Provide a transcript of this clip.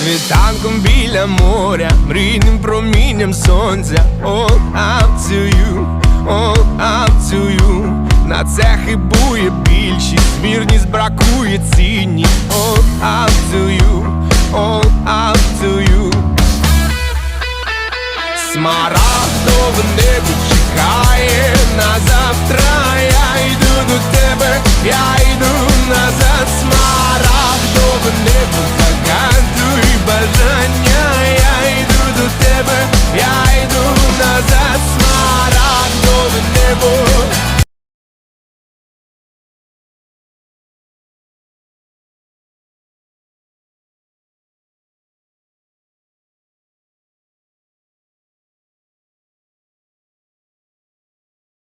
світанком біля моря, мрійним промінням сонця. All up to you, all up to you На це хибує більшість, вірність бракує цінність. All up to you, all up to you Смарагдове небо